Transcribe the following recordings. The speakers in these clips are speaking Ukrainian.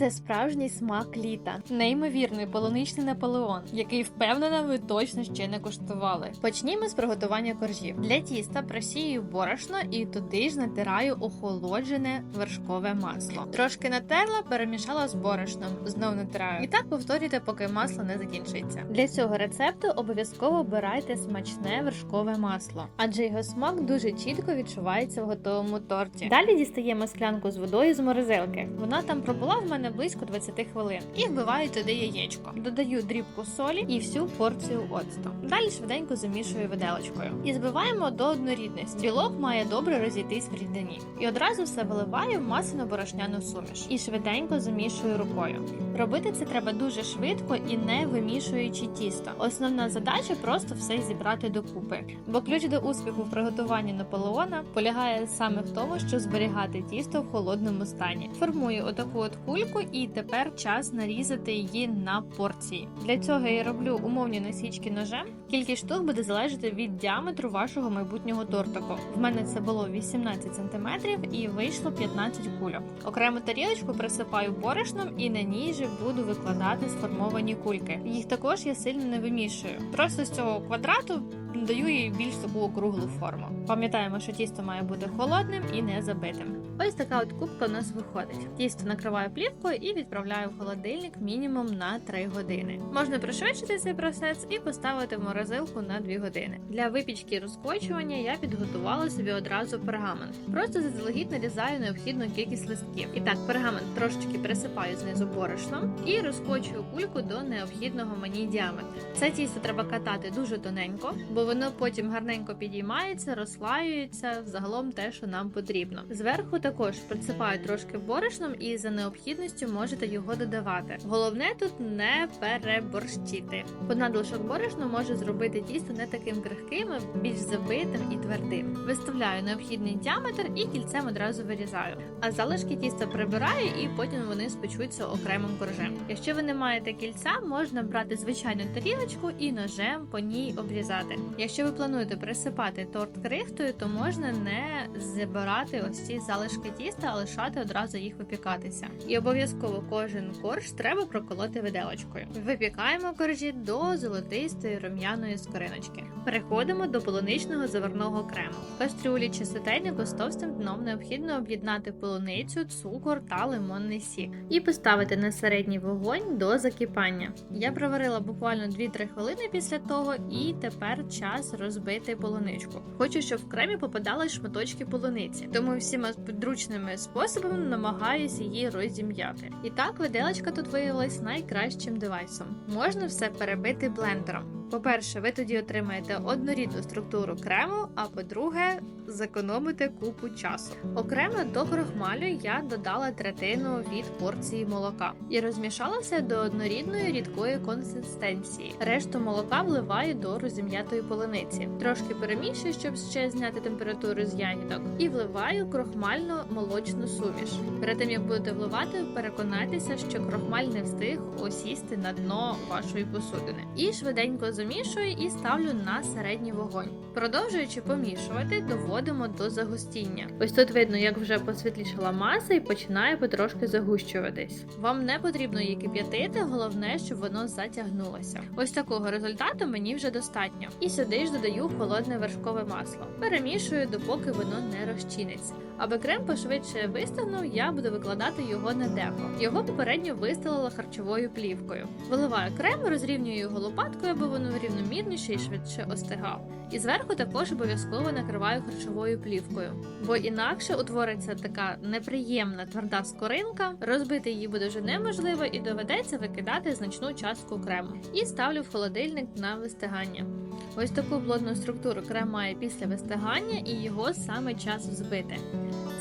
Це справжній смак літа, неймовірний полуничний Наполеон, який впевнена, ви точно ще не куштували. Почнімо з приготування коржів. Для тіста просію борошно і туди ж натираю охолоджене вершкове масло. Трошки натерла, перемішала з борошном, знов натираю. І так повторюйте, поки масло не закінчиться. Для цього рецепту обов'язково обирайте смачне вершкове масло, адже його смак дуже чітко відчувається в готовому торті. Далі дістаємо склянку з водою з морозилки. Вона там пробула в мене близько 20 хвилин. І вбиваю туди яєчко. Додаю дрібку солі і всю порцію оцту. Далі швиденько замішую виделочкою. І збиваємо до однорідності. Білок має добре розійтись в рідині. І одразу все виливаю в масляно борошняну суміш. І швиденько замішую рукою. Робити це треба дуже швидко і не вимішуючи тісто. Основна задача просто все зібрати докупи. Бо ключ до успіху в приготуванні Наполеона полягає саме в тому, що зберігати тісто в холодному стані. Формую отаку от кульку, і тепер час нарізати її на порції. Для цього я роблю умовні насічки ножем. Кількість штук буде залежати від діаметру вашого майбутнього тортику. В мене це було 18 см і вийшло 15 кульок. Окрему тарілочку присипаю борошном і на ній же буду викладати сформовані кульки. Їх також я сильно не вимішую. Просто з цього квадрату даю їй більш таку округлу форму. Пам'ятаємо, що тісто має бути холодним і не забитим. Ось така от кубка у нас виходить. Тісто накриваю плівкою і відправляю в холодильник мінімум на 3 години. Можна пришвидшити цей процес і поставити в морозилку на 2 години. Для випічки і розкочування я підготувала собі одразу пергамент. Просто заздалегідь нарізаю необхідну кількість листків. І так, пергамент трошечки присипаю знизу борошном і розкочую кульку до необхідного мені діаметру. Це тісто треба катати дуже тоненько, бо воно потім гарненько підіймається, розслаюється, загалом те, що нам потрібно. Зверху також присипаю трошки борошном і за необхідністю можете його додавати. Головне тут не переборщити. Бо надлишок борошна може зробити тісто не таким крихким, більш забитим і твердим. Виставляю необхідний діаметр і кільцем одразу вирізаю. А залишки тіста прибираю і потім вони спечуться окремим коржем. Якщо ви не маєте кільця, можна брати звичайну тарілочку і ножем по ній обрізати. Якщо ви плануєте присипати торт крихтою, то можна не забирати ось ці залишки тіста, а лишати одразу їх випікатися. І обов'язково кожен корж треба проколоти виделочкою. Випікаємо коржі до золотистої рум'яної скориночки. Переходимо до полуничного заварного крему. В кастрюлі чи сотейнику з товстим дном необхідно об'єднати полуницю, цукор та лимонний сік і поставити на середній вогонь до закипання. Я проварила буквально 2-3 хвилини після того, і тепер час розбити полуничку. Хочу, щоб в кремі попадали шматочки полуниці, тому всіма підручними способами намагаюся її розім'яти. І так виделочка тут виявилась найкращим девайсом. Можна все перебити блендером. По-перше, ви тоді отримаєте однорідну структуру крему, а по-друге, зекономите купу часу. Окремо до крохмалю я додала третину від порції молока і розмішала все до однорідної рідкої консистенції. Решту молока вливаю до розім'ятої полуниці. Трошки перемішую, щоб ще зняти температуру з ягідок, і вливаю крохмальну молочну суміш. Перед тим як будете вливати, переконайтеся, що крохмаль не встиг осісти на дно вашої посудини. І швиденько замішую і ставлю на середній вогонь. Продовжуючи помішувати, доводимо до загустіння. Ось тут видно, як вже посвітлішала маса і починає потрошки загущуватись. Вам не потрібно її кип'ятити, головне, щоб воно затягнулося. Ось такого результату мені вже достатньо. І сюди ж додаю холодне вершкове масло. Перемішую, допоки воно не розчиниться. Аби крем пошвидше вистигнув, я буду викладати його на деко. Його попередньо вистелила харчовою плівкою. Виливаю крем, розрівнюю його лопаткою, аби воно рівномірніше і швидше остигав. І зверху також обов'язково накриваю харчовою плівкою, бо інакше утвориться така неприємна тверда скоринка. Розбити її буде вже неможливо і доведеться викидати значну частку крему. І ставлю в холодильник на вистигання. Ось таку плотну структуру крем має після вистигання, і його саме час взбити.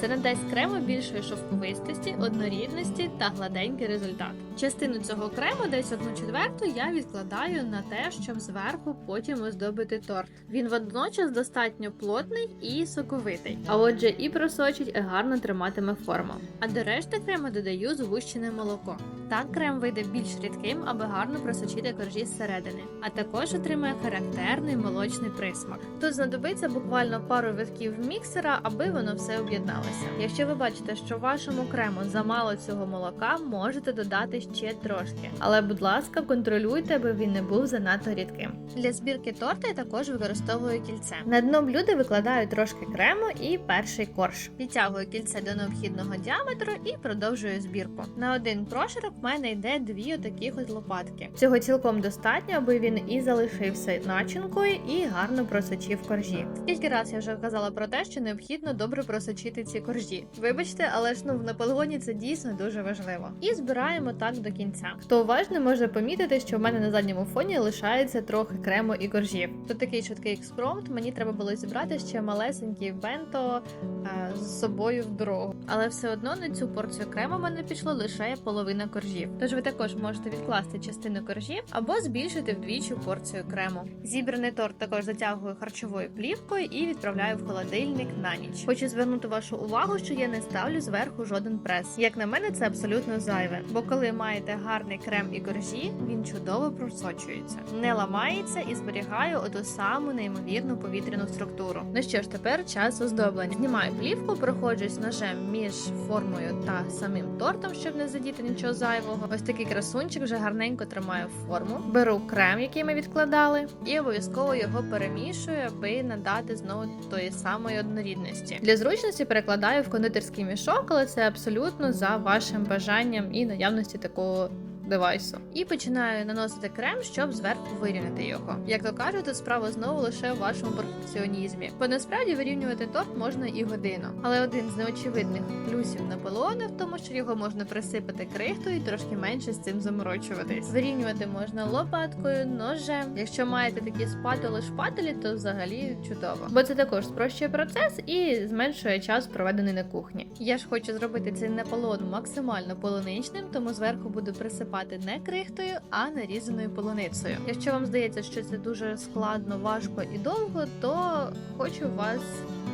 Це надасть крему більшої шовковистості, однорідності та гладенький результат. Частину цього крему, десь одну четверту, я відкладаю на те, щоб зверху потім оздобити торт. Він водночас достатньо плотний і соковитий, а отже, і просочить, і гарно триматиме форму. А до решти крему додаю згущене молоко. Так крем вийде більш рідким, аби гарно просочити коржі зсередини, а також отримає характерний молочний присмак. Тут знадобиться буквально пару витків міксера, аби воно все об'єдналося. Якщо ви бачите, що вашому крему замало цього молока, можете додати ще трошки. Але, будь ласка, контролюйте, аби він не був занадто рідким. Для збірки торта я також використовую кільце. На дно блюда викладаю трошки крему і перший корж. Підтягую кільце до необхідного діаметру і продовжую збірку. На один прошарок в мене йде дві отаких от лопатки. Цього цілком достатньо, аби він і залишився начинкою, і гарно просочив коржі. Скільки раз я вже казала про те, що необхідно добре просочити ці коржі. Вибачте, але ж ну в Наполеоні це дійсно дуже важливо. І збираємо так до кінця. Хто уважний, може помітити, що в мене на задньому фоні лишається трохи крему і коржів. Тут такий швидкий експромт. Мені треба було зібрати ще малесенький бенто е, з собою в дорогу. Але все одно на цю порцію крему в мене пішло лише половина коржів. Тож ви також можете відкласти частину коржів або збільшити вдвічі порцію крему. Зібраний торт також затягую харчовою плівкою і відправляю в холодильник на ніч. Хочу звернути вашу увагу, що я не ставлю зверху жоден прес. Як на мене, це абсолютно зайве. Бо коли маєте гарний крем і коржі, він чудово просочується, не ламається і зберігає оту саму неймовірну повітряну структуру. Ну що ж, тепер час оздоблення. Знімаю плівку, проходжусь ножем між формою та самим тортом, щоб не задіти нічого зайвого. Ось такий красунчик вже гарненько тримає форму. Беру крем, який ми відкладали, і обов'язково його перемішую, аби надати знову тої самої однорідності. Для зручності перекладаю в кондитерський мішок, але це абсолютно за вашим бажанням і наявності такого. こう Девайсу і починаю наносити крем, щоб зверху вирівняти його. Як то кажуть, тут справа знову лише в вашому перфекціонізмі. Бо насправді вирівнювати торт можна і годину. Але один з неочевидних плюсів Наполеона в тому, що його можна присипати крихтою і трошки менше з цим заморочуватись. Вирівнювати можна лопаткою, ножем. Якщо маєте такі спатули шпателі, то взагалі чудово. Бо це також спрощує процес і зменшує час, проведений на кухні. Я ж хочу зробити цей Наполеон максимально полуничним, тому зверху буду присипати не крихтою, а нарізаною полуницею. Якщо вам здається, що це дуже складно, важко і довго, то хочу вас.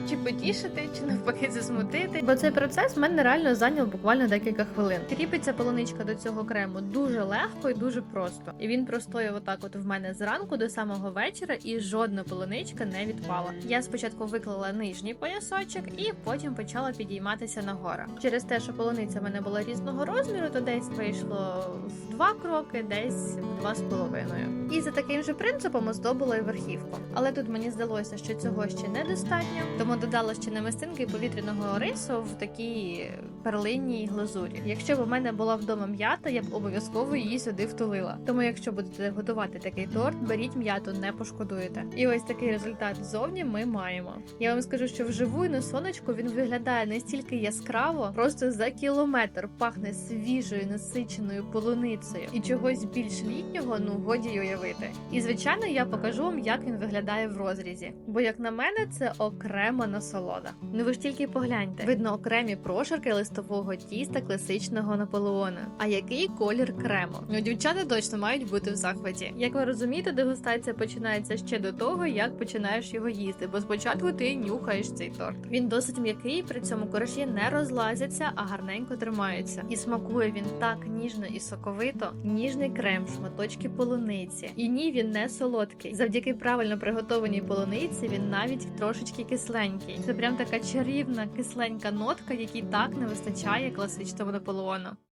Чи потішити, чи навпаки засмутити, бо цей процес в мене реально зайняв буквально декілька хвилин. Кріпиться полуничка до цього крему дуже легко і дуже просто. І він простояв отак, от в мене зранку до самого вечора, і жодна полуничка не відпала. Я спочатку виклала нижній поясочок і потім почала підійматися нагору. Через те, що полуниця в мене була різного розміру, то десь вийшло в два кроки, десь в два з половиною. І за таким же принципом оздобила і верхівку. Але тут мені здалося, що цього ще недостатньо, тому додала ще намистинки повітряного рису в такій перлинній глазурі. Якщо б у мене була вдома м'ята, я б обов'язково її сюди втулила. Тому, якщо будете готувати такий торт, беріть м'яту, не пошкодуєте. І ось такий результат ззовні ми маємо. Я вам скажу, що вживу і на сонечку він виглядає настільки яскраво, просто за кілометр пахне свіжою насиченою полуницею і чогось більш літнього, ну годі й уявити. І звичайно, я покажу вам, як він виглядає в розрізі. Бо, як на мене, це окрема насолода. Ну ви ж тільки погляньте, видно окремі прошарки листового тіста класичного Наполеона. А який колір крему? Ну, дівчата точно мають бути в захваті. Як ви розумієте, дегустація починається ще до того, як починаєш його їсти, бо спочатку ти нюхаєш цей торт. Він досить м'який, при цьому коржі не розлазяться, а гарненько тримаються. І смакує він так ніжно і соковито. Ніжний крем, шматочки полуниці. І ні, він не солодкий. Завдяки правильно приготованій полуниці він навіть трошечки кисленький. Це прям така чарівна кисленька нотка, якій так не вистачає класичному Наполеону.